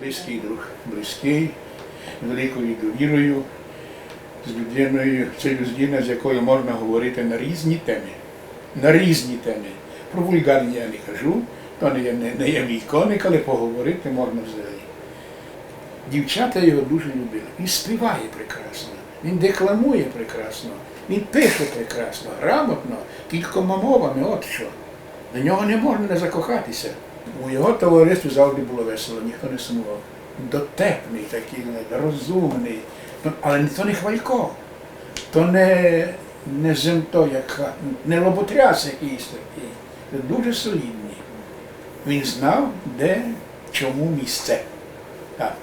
близький друг, близький, великою довірою, з людиною, це людина, з якою можна говорити на різні теми. На різні теми. Про вульгарні я не кажу, то не є, не, не є мій коник, але поговорити можна взагалі. Дівчата його дуже любили. Він співає прекрасно, він декламує прекрасно, він пише прекрасно, грамотно, кількома мовами, от що. До нього не можна не закохатися. У його товаристві завжди було весело, ніхто не сумував. Дотепний такий, розумний. Але то не хвалько, то не, не земто, як не лоботряс якийсь такий. Дуже солідний. Він знав, де чому місце. Так.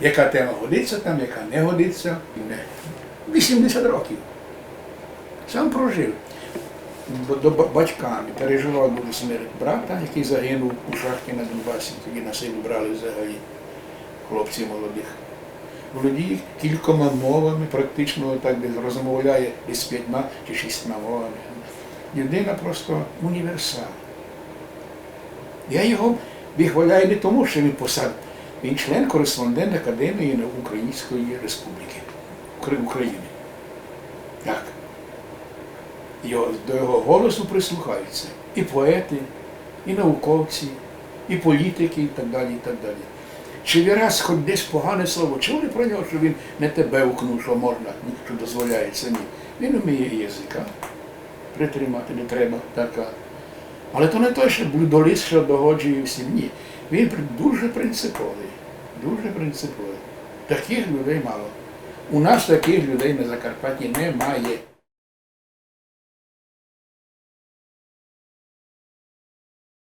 Яка тема годиться там, яка не годиться. Не. 80 років. Сам прожив. Батьками переживав дуже смерть брата, який загинув у шахті на Донбасі, тоді на силу брали взагалі хлопців молодих. Володіє кількома мовами, практично так розмовляє десь п'ятьма чи шістьма мовами. Людина просто універсал. Я його вихваляю не тому, що він посад. Він член кореспондент Академії Української Республіки України. До його голосу прислухаються і поети, і науковці, і політики, і так далі. і так далі. Чи ви раз хоч десь погане слово, чули про нього, що він не тебе укнув, що можна, що дозволяється, ні. Він вміє язика притримати, не треба така. Але то не той, що блюдолист, що догоджує всім. Ні. Він дуже принциповий. Дуже принциповий. Таких людей мало. У нас таких людей на Закарпатті немає.